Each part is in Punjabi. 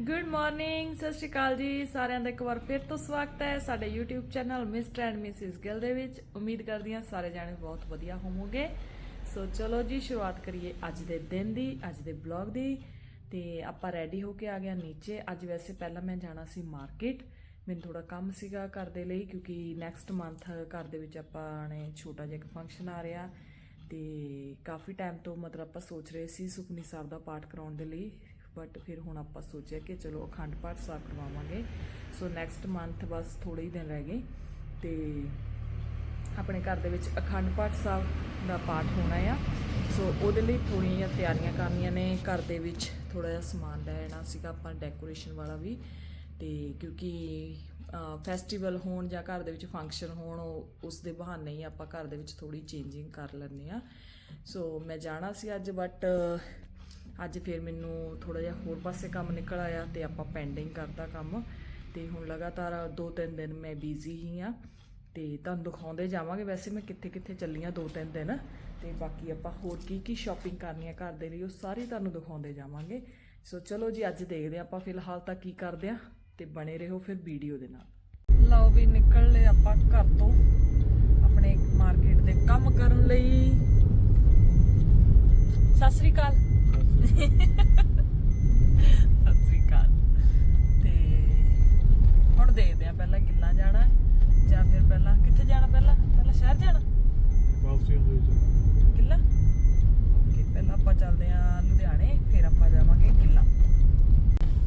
ਗੁੱਡ ਮਾਰਨਿੰਗ ਸਤਿ ਸ਼੍ਰੀ ਅਕਾਲ ਜੀ। ਸਾਰਿਆਂ ਦਾ ਇੱਕ ਵਾਰ ਫਿਰ ਤੋਂ ਸਵਾਗਤ ਹੈ ਸਾਡੇ YouTube channel Mr and Mrs Gill ਦੇ ਵਿੱਚ। ਉਮੀਦ ਕਰਦੀ ਹਾਂ ਸਾਰੇ ਜਾਣੇ ਬਹੁਤ ਵਧੀਆ ਹੋਵੋਗੇ। ਸੋ ਚਲੋ ਜੀ, ਸ਼ੁਰੂਆਤ ਕਰੀਏ ਅੱਜ ਦੇ ਦਿਨ ਦੀ, ਅੱਜ ਦੇ ਬਲੌਗ ਦੀ। ਤੇ ਆਪਾਂ ਰੈਡੀ ਹੋ ਕੇ ਆ ਗਿਆ ਨੀਚੇ। ਅੱਜ ਵੈਸੇ ਪਹਿਲਾਂ ਮੈਂ ਜਾਣਾ ਸੀ ਮਾਰਕੀਟ ਮੈਨੂੰ ਥੋੜਾ ਕੰਮ ਸੀਗਾ ਘਰ ਦੇ ਲਈ, ਕਿਉਂਕਿ ਨੈਕਸਟ ਮੰਥ ਘਰ ਦੇ ਵਿੱਚ ਆਪਾਂ ਨੇ ਛੋਟਾ ਜਿਹਾ ਇੱਕ ਫੰਕਸ਼ਨ ਆ ਰਿਹਾ। ਤੇ ਕਾਫੀ ਟਾਈਮ ਤੋਂ ਮਤਲਬ ਆਪਾਂ ਸੋਚ ਰਹੇ ਸੀ ਸੁਖਨੀ ਸਾਹਿਬ ਦਾ ਪਾਠ ਕਰਾਉਣ ਦੇ ਲਈ। ਬਟ ਫਿਰ ਹੁਣ ਆਪਾਂ ਸੋਚਿਆ ਕਿ ਚਲੋ ਅਖੰਡ ਪਾਠ ਸਾਹਿਬ ਕਰਵਾਵਾਂਗੇ। ਸੋ ਨੈਕਸਟ ਮੰਥ ਬਸ ਥੋੜੇ ਹੀ ਦਿਨ ਰਹਿ ਗਏ ਤੇ ਆਪਣੇ ਘਰ ਦੇ ਵਿੱਚ ਅਖੰਡ ਪਾਠ ਸਾਹਿਬ ਦਾ ਪਾਠ ਹੋਣਾ ਆ। ਸੋ ਉਹਦੇ ਲਈ ਥੋੜੀਆਂ ਜਿਹੀਆਂ ਤਿਆਰੀਆਂ ਕਰਨੀਆਂ ਨੇ। ਘਰ ਦੇ ਵਿੱਚ ਥੋੜਾ ਜਿਹਾ ਸਮਾਨ ਲੈਣਾ ਸੀਗਾ ਆਪਾਂ ਡੈਕੋਰੇਸ਼ਨ ਵਾਲਾ ਵੀ। ਤੇ ਕਿਉਂਕਿ ਫੈਸਟੀਵਲ ਹੋਣ ਜਾਂ ਘਰ ਦੇ ਵਿੱਚ ਫੰਕਸ਼ਨ ਹੋਣ ਉਸ ਦੇ ਬਹਾਨੇ ਹੀ ਆਪਾਂ ਘਰ ਦੇ ਵਿੱਚ ਥੋੜੀ ਚੇਂਜਿੰਗ ਕਰ ਲੈਂਦੇ ਆ ਸੋ ਮੈਂ ਜਾਣਾ ਸੀ ਅੱਜ ਬਟ ਅੱਜ ਫਿਰ ਮੈਨੂੰ ਥੋੜਾ ਜਿਹਾ ਹੋਰ ਪਾਸੇ ਕੰਮ ਨਿਕਲ ਆਇਆ ਤੇ ਆਪਾਂ ਪੈਂਡਿੰਗ ਕਰਤਾ ਕੰਮ। ਤੇ ਹੁਣ ਲਗਾਤਾਰ 2-3 ਦਿਨ ਮੈਂ ਬਿਜ਼ੀ ਹੀ ਆ ਤੇ ਤੁਹਾਨੂੰ ਦਿਖਾਉਂਦੇ ਜਾਵਾਂਗੇ। ਵੈਸੇ ਮੈਂ ਕਿੱਥੇ ਕਿੱਥੇ ਚੱਲੀ ਆ 2-3 ਦਿਨ ਤੇ ਬਾਕੀ ਆਪਾਂ ਹੋਰ ਕੀ ਕੀ ਸ਼ਾਪਿੰਗ ਕਰਨੀ ਆ ਘਰ ਦੇ ਲਈ, ਉਹ ਸਾਰੀ ਤੁਹਾਨੂੰ ਦਿਖਾਉਂਦੇ ਜਾਵਾਂਗੇ। ਸੋ ਚਲੋ ਜੀ, ਅੱਜ ਦੇਖਦੇ ਹਾਂ ਆਪਾਂ ਫਿਲਹਾਲ ਤਾਂ ਕੀ ਕਰਦੇ ਆ ਤੇ ਬਣੇ ਰਹੋ ਫਿਰ ਵੀਡੀਓ ਦੇ ਨਾਲ। ਲਓ ਵੀ ਨਿਕਲ ਲਏ ਆਪਾਂ ਘਰ ਤੋਂ ਆਪਣੇ ਮਾਰਕੀਟ ਦੇ ਕੰਮ ਕਰਨ ਲਈ। ਸਤਿ ਸ੍ਰੀ ਅਕਾਲ। ਸਤਿ ਸ੍ਰੀ ਅਕਾਲ ਤੇ ਹੁਣ ਦੇਖਦੇ ਆ ਪਹਿਲਾਂ ਕਿੱਲਾ ਜਾਣਾ ਜਾਂ ਫਿਰ ਪਹਿਲਾਂ ਕਿੱਥੇ ਜਾਣਾ ਪਹਿਲਾਂ? ਪਹਿਲਾਂ ਸ਼ਹਿਰ ਜਾਣਾ? ਵਾਪਸੀ ਆਉਂਦੇ ਵਿੱਚ ਕਿੱਲਾ? ਓਕੇ ਪਹਿਲਾਂ ਆਪਾਂ ਚੱਲਦੇ ਆ ਲੁਧਿਆਣੇ ਫਿਰ ਆਪਾਂ ਜਾਵਾਂਗੇ ਕਿੱਲਾ।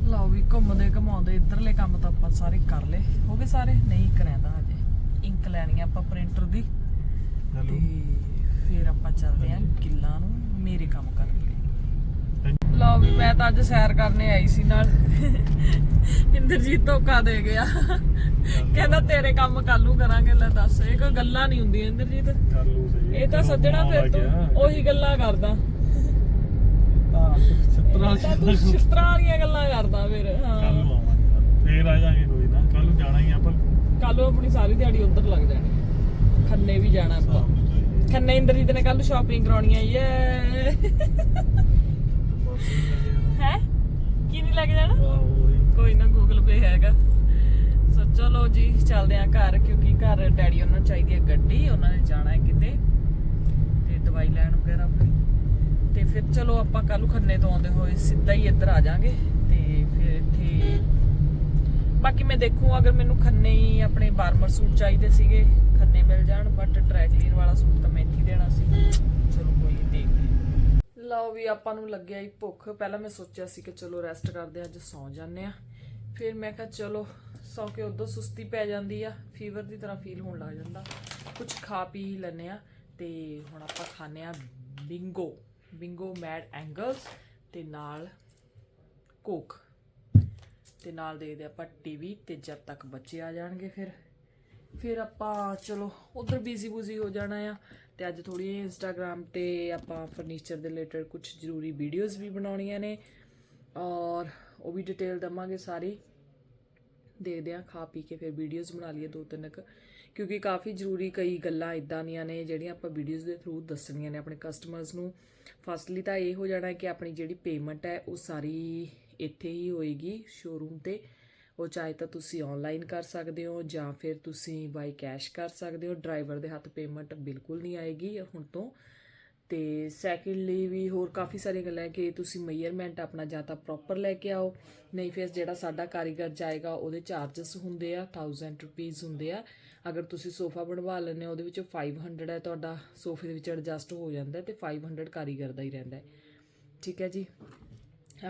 ਲਓ ਵੀ ਘੁੰਮਦੇ ਘਮਾਉਂਦੇ ਇਧਰਲੇ ਕੰਮ ਤਾਂ ਆਪਾਂ ਸਾਰੇ ਕਰ ਲਏ। ਹੋ ਗਏ ਸਾਰੇ? ਨਹੀਂ ਕਰਿਆਂਦਾ ਹਜੇ। ਇੰਕ ਲੈਣੀ ਆ ਆਪਾਂ ਪ੍ਰਿੰਟਰ ਦੀ। ਹੈਲੋ ਤੇ ਫਿਰ ਆਪਾਂ ਚੱਲਦੇ ਆ ਕਿੱਲਾ ਨੂੰ ਮੇਰੇ ਕੰਮ ਕਰਨ ਲਈ ਲਓ ਵੀ ਮੈਂ ਤਾਂ ਅੱਜ ਸੈਰ ਕਰਨੇ ਆਈ ਸੀ ਨਾਲ। ਇੰਦਰਜੀਤ ਧੋਖਾ ਦੇ ਗਿਆ। ਕਹਿੰਦਾ ਤੇਰੇ ਕੰਮ ਕੱਲੂ ਕਰਾਂਗੇ ਲੈ ਦੱਸ। ਇਹ ਕੋਈ ਗੱਲਾਂ ਨਹੀਂ ਹੁੰਦੀਆਂ ਇੰਦਰਜੀਤ। ਇਹ ਤਾਂ ਸੱਜਣਾ ਫਿਰ ਤੂੰ ਉਹੀ ਗੱਲਾਂ ਕਰਦਾ। ਤਾਂ ਛਿੱਤਰਾਂ ਵਾਲੀਆਂ ਗੱਲਾਂ ਕਰਦਾ ਫਿਰ ਕੱਲ ਹਾਂ ਨੂੰ ਆਵਾਂਗੇ। ਫੇਰ ਆ ਜਾਾਂਗੇ ਕੋਈ ਨਾ। ਕੱਲ ਨੂੰ ਜਾਣਾ ਹੀ ਆ ਆਪਾਂ। ਕੱਲ ਨੂੰ ਆਪਣੀ ਸਾਰੀ ਦਿਹਾੜੀ ਉਧਰ ਲੱਗ ਜਾਣੀ ਖੰਨੇ ਵੀ ਜਾਣਾ ਆਪਾਂ। ਨੂੰ ਖੰਨੇ ਇੰਦਰਜੀਤ ਨੇ ਕੱਲ ਨੂੰ ਸ਼ਾਪਿੰਗ ਕਰਾਉਣੀ ਹੈ ਯੇ। ਚਲੋ ਜੀ ਚੱਲਦੇ ਆ ਘਰ ਕਿਉਂਕਿ ਘਰ ਡੈਡੀ ਉਹਨਾਂ ਨੂੰ ਚਾਹੀਦੀ ਹੈ ਗੱਡੀ ਉਹਨਾਂ ਨੇ ਜਾਣਾ ਹੈ ਕਿਤੇ ਤੇ ਦਵਾਈ ਲੈਣ ਵਗੈਰਾ ਆਪਣੀ। ਤੇ ਫਿਰ ਚਲੋ ਆਪਾਂ ਕੱਲ ਖੰਨੇ ਤੋਂ ਆਉਂਦੇ ਹੋਏ ਸਿੱਧਾ ਹੀ ਇੱਧਰ ਆ ਜਾਾਂਗੇ ਤੇ ਫਿਰ ਇੱਥੇ ਬਾਕੀ ਮੈਂ ਦੇਖੂ ਅਗਰ ਮੈਨੂੰ ਖੰਨੇ ਹੀ ਆਪਣੇ ਬਾਰਮਰ ਸੂਟ ਚਾਹੀਦੇ ਸੀਗੇ ਖੰਨੇ ਮਿਲ ਜਾਣ ਬਟ ਟਰੈਕਲੀਨ ਵਾਲਾ ਸੂਟ ਤਾਂ ਮੈਂ ਇੱਥੇ ਦੇਣਾ ਸੀ। ਚਲੋ ਕੋਈ ਨੀ, ਦੇਖਦੇ ਲਓ ਵੀ ਆਪਾਂ ਨੂੰ ਲੱਗਿਆ ਹੀ ਭੁੱਖ। ਪਹਿਲਾਂ ਮੈਂ ਸੋਚਿਆ ਸੀ ਕਿ ਚਲੋ ਰੈਸਟ ਕਰਦੇ ਹਾਂ ਅੱਜ ਸੌਂ ਜਾਂਦੇ ਆ। ਫਿਰ ਮੈਂ ਕਿਹਾ ਚਲੋ, ਸੌ ਕੇ ਉਦੋਂ ਸੁਸਤੀ ਪੈ ਜਾਂਦੀ ਆ ਫੀਵਰ ਦੀ ਤਰ੍ਹਾਂ ਫੀਲ ਹੋਣ ਲੱਗ ਜਾਂਦਾ। ਕੁਝ ਖਾ ਪੀ ਹੀ ਲੈਨੇ ਆ ਤੇ ਹੁਣ ਆਪਾਂ ਖਾਣੇ ਆ ਬਿੰਗੋ ਬਿੰਗੋ ਮੈਡ ਐਂਗਲਸ ਤੇ ਨਾਲ ਕੋਕ ਤੇ ਨਾਲ ਦੇਖਦੇ ਆਪਾਂ ਟੀਵੀ ਤੇ ਜਦ ਤੱਕ ਬੱਚੇ ਆ ਜਾਣਗੇ ਫਿਰ। ਫਿਰ ਆਪਾਂ ਚਲੋ ਉਧਰ ਬਿਜ਼ੀ ਬੁਜ਼ੀ ਹੋ ਜਾਣਾ ਆ ਤੇ ਅੱਜ ਥੋੜੀ ਇੰਸਟਾਗ੍ਰam ਤੇ ਆਪਾਂ ਫਰਨੀਚਰ ਦੇ ਰਿਲੇਟਡ ਕੁਝ ਜ਼ਰੂਰੀ ਵੀਡੀਓਜ਼ ਵੀ ਬਣਾਉਣੀਆਂ ਨੇ ਔਰ ਉਹ ਵੀ ਡਿਟੇਲ ਦਵਾਂਗੇ ਸਾਰੀ। ਦੇਖਦੇ ਆ ਖਾ ਪੀ ਕੇ ਫਿਰ ਵੀਡੀਓਜ਼ ਬਣਾ ਲਈਏ ਦੋ ਤਿੰਨ ਕੁ। ਕਿਉਂਕਿ ਕਾਫੀ ਜ਼ਰੂਰੀ ਕਈ ਗੱਲਾਂ ਇਦਾਂ ਦੀਆਂ ਨੇ, ਜਿਹੜੀਆਂ ਆਪਾਂ ਵੀਡੀਓਜ਼ ਦੇ ਥਰੂ ਦੱਸਣੀਆਂ ਨੇ ਆਪਣੇ ਕਸਟਮਰਸ ਨੂੰ। ਫਸਟਲੀ ਤਾਂ ਇਹ ਹੋ ਜਾਣਾ ਕਿ ਆਪਣੀ ਜਿਹੜੀ ਪੇਮੈਂਟ ਹੈ, ਉਹ ਸਾਰੀ ਇੱਥੇ ਹੀ ਹੋਏਗੀ ਸ਼ੋਰੂਮ ਤੇ। ਉਹ ਚਾਹੇ ਤਾਂ ਤੁਸੀਂ ਆਨਲਾਈਨ ਕਰ ਸਕਦੇ ਹੋ ਜਾਂ ਫਿਰ ਤੁਸੀਂ ਬਾਈ ਕੈਸ਼ ਕਰ ਸਕਦੇ ਹੋ। ਡਰਾਈਵਰ ਦੇ ਹੱਥ ਪੇਮੈਂਟ ਬਿਲਕੁਲ ਨਹੀਂ ਆਏਗੀ ਹੁਣ ਤੋਂ। ਤੇ ਸੈਕਿੰਡਲੀ ਵੀ ਹੋਰ ਕਾਫੀ ਸਾਰੀਆਂ ਗੱਲਾਂ ਹੈ ਕਿ ਤੁਸੀਂ ਮੇਜਰਮੈਂਟ ਆਪਣਾ ਜਾਂ ਤਾਂ ਪ੍ਰੋਪਰ ਲੈ ਕੇ ਆਓ, ਨਹੀਂ ਫਿਰ ਜਿਹੜਾ ਸਾਡਾ ਕਾਰੀਗਰ ਜਾਏਗਾ, ਉਹਦੇ ਚਾਰजेस ਹੁੰਦੇ ਆ 1000 ਰੁਪੀਸ ਹੁੰਦੇ ਆ। ਅਗਰ ਤੁਸੀਂ ਸੋਫਾ ਬਣਵਾ ਲੈਂਦੇ ਹੋ, ਉਹਦੇ ਵਿੱਚ 500 ਹੈ, ਤੁਹਾਡਾ ਸੋਫੇ ਦੇ ਵਿੱਚ ਐਡਜਸਟ ਹੋ ਜਾਂਦਾ ਹੈ ਤੇ 500 ਕਾਰੀਗਰ ਦਾ ਹੀ ਰਹਿੰਦਾ ਠੀਕ ਹੈ ਜੀ?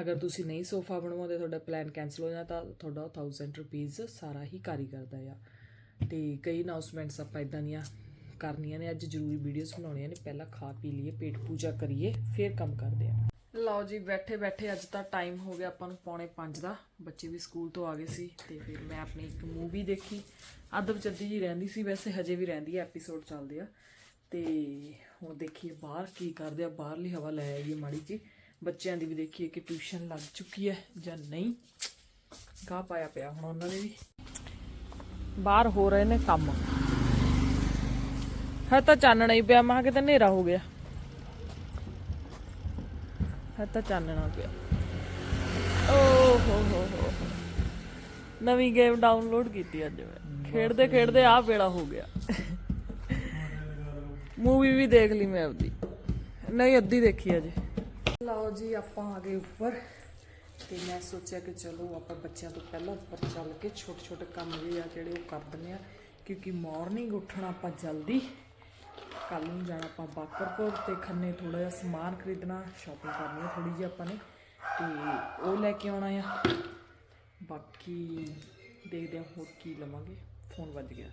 ਅਗਰ ਤੁਸੀਂ ਨਹੀਂ ਸੋਫਾ ਬਣਵਾਉਂਦੇ, ਤੁਹਾਡਾ ਪਲਾਨ ਕੈਨਸਲ ਹੋ ਜਾਂਦਾ, ਤਾਂ ਤੁਹਾਡਾ 1000 ਰੁਪੀਸ ਸਾਰਾ ਹੀ ਕਾਰੀਗਰ ਦਾ ਆ। ਤੇ ਕਈ ਅਨਾਉਂਸਮੈਂਟਸ ਆਪਾਂ ਇਦਾਂ ਦੀਆਂ ਕਰਨੀਆਂ ਨੇ, ਅੱਜ ਜ਼ਰੂਰੀ ਵੀਡੀਓਜ਼ ਬਣਾਉਣੀਆਂ ਨੇ, ਪਹਿਲਾਂ ਖਾ ਪੀ ਲਈਏ, ਪੇਟ ਪੂਜਾ ਕਰੀਏ, ਫਿਰ ਕੰਮ ਕਰਦੇ ਆ। ਲਓ ਜੀ ਬੈਠੇ ਬੈਠੇ ਅੱਜ ਤਾਂ ਟਾਈਮ ਹੋ ਗਿਆ ਆਪਾਂ ਨੂੰ ਪੌਣੇ 5 ਦਾ। ਬੱਚੇ ਵੀ ਸਕੂਲ ਤੋਂ ਆ ਗਏ ਸੀ ਤੇ ਫਿਰ ਮੈਂ ਆਪਣੀ ਇੱਕ ਮੂਵੀ ਦੇਖੀ। ਅੱਧ ਚੱਦੀ ਜੀ ਰਹਿੰਦੀ ਸੀ, ਵੈਸੇ ਹਜੇ ਵੀ ਰਹਿੰਦੀ ਹੈ ਐਪੀਸੋਡ ਚੱਲਦੇ ਆ। ਤੇ ਹੁਣ ਦੇਖੀਏ ਬਾਹਰ ਕੀ ਕਰਦੇ ਆ, ਬਾਹਰਲੀ ਹਵਾ ਲੈ ਆਈਏ ਮਾੜੀ ਜੀ। ਬੱਚਿਆਂ ਦੀ ਵੀ ਦੇਖੀਏ ਕਿ ਟਿਊਸ਼ਨ ਲੱਗ ਚੁੱਕੀ ਹੈ ਜਾਂ ਨਹੀਂ। ਗਾਹ ਪਾਇਆ ਪਿਆ ਹੁਣ ਉਹਨਾਂ ਨੇ ਵੀ। ਬਾਹਰ ਹੋ ਰਹੇ ਨੇ ਕੰਮ। ਹੈ ਤਾਂ ਚਾਨਣਾ ਹੀ ਪਿਆ, ਮੈਂ ਕਿਤੇ ਹਨੇਰਾ ਹੋ ਗਿਆ। ਹੈ ਤਾਂ ਚਾਨਣਾ ਪਿਆ। ਓ ਹੋ ਹੋ ਹੋ ਨਵੀਂ ਗੇਮ ਡਾਊਨਲੋਡ ਕੀਤੀ ਅੱਜ ਮੈਂ। ਖੇਡਦੇ ਖੇਡਦੇ ਆਹ ਵੇਲਾ ਹੋ ਗਿਆ। ਮੂਵੀ ਵੀ ਦੇਖ ਲਈ ਮੈਂ ਆਪਦੀ। ਨਹੀਂ, ਅੱਧੀ ਦੇਖੀ ਅਜੇ। ਲਓ ਜੀ, ਆਪਾਂ ਆ ਗਏ ਉੱਪਰ। ਤੇ ਮੈਂ ਸੋਚਿਆ ਕਿ ਚਲੋ ਆਪਾਂ ਬੱਚਿਆਂ ਤੋਂ ਪਹਿਲਾਂ ਉੱਪਰ ਚੱਲ ਕੇ ਛੋਟੇ ਛੋਟੇ ਕੰਮ ਵੀ ਆ ਜਿਹੜੇ ਉਹ ਕਰ ਦਿੰਦੇ ਆ। ਕਿਉਂਕਿ ਮਾਰਨਿੰਗ ਉੱਠਣਾ ਆਪਾਂ ਜਲਦੀ ਕੱਲ ਨੂੰ ਜਾਣਾ ਆਪਾਂ ਬਾਕਰਪੁਰ ਤੇ ਖੰਨੇ ਥੋੜਾ ਜਿਹਾ ਸਮਾਨ ਖਰੀਦਣਾ ਸ਼ਾਪਿੰਗ ਕਰਨੀ ਆ ਥੋੜੀ ਜਿਹੀ ਆਪਾਂ ਨੇ। ਤੇ ਉਹ ਲੈ ਕੇ ਆਉਣਾ ਆ। ਬਾਕੀ ਦੇਖਦੇ ਹਾਂ ਹੋਰ ਕੀ ਲਵਾਂਗੇ। ਫੋਨ ਵੱਜ ਗਿਆ।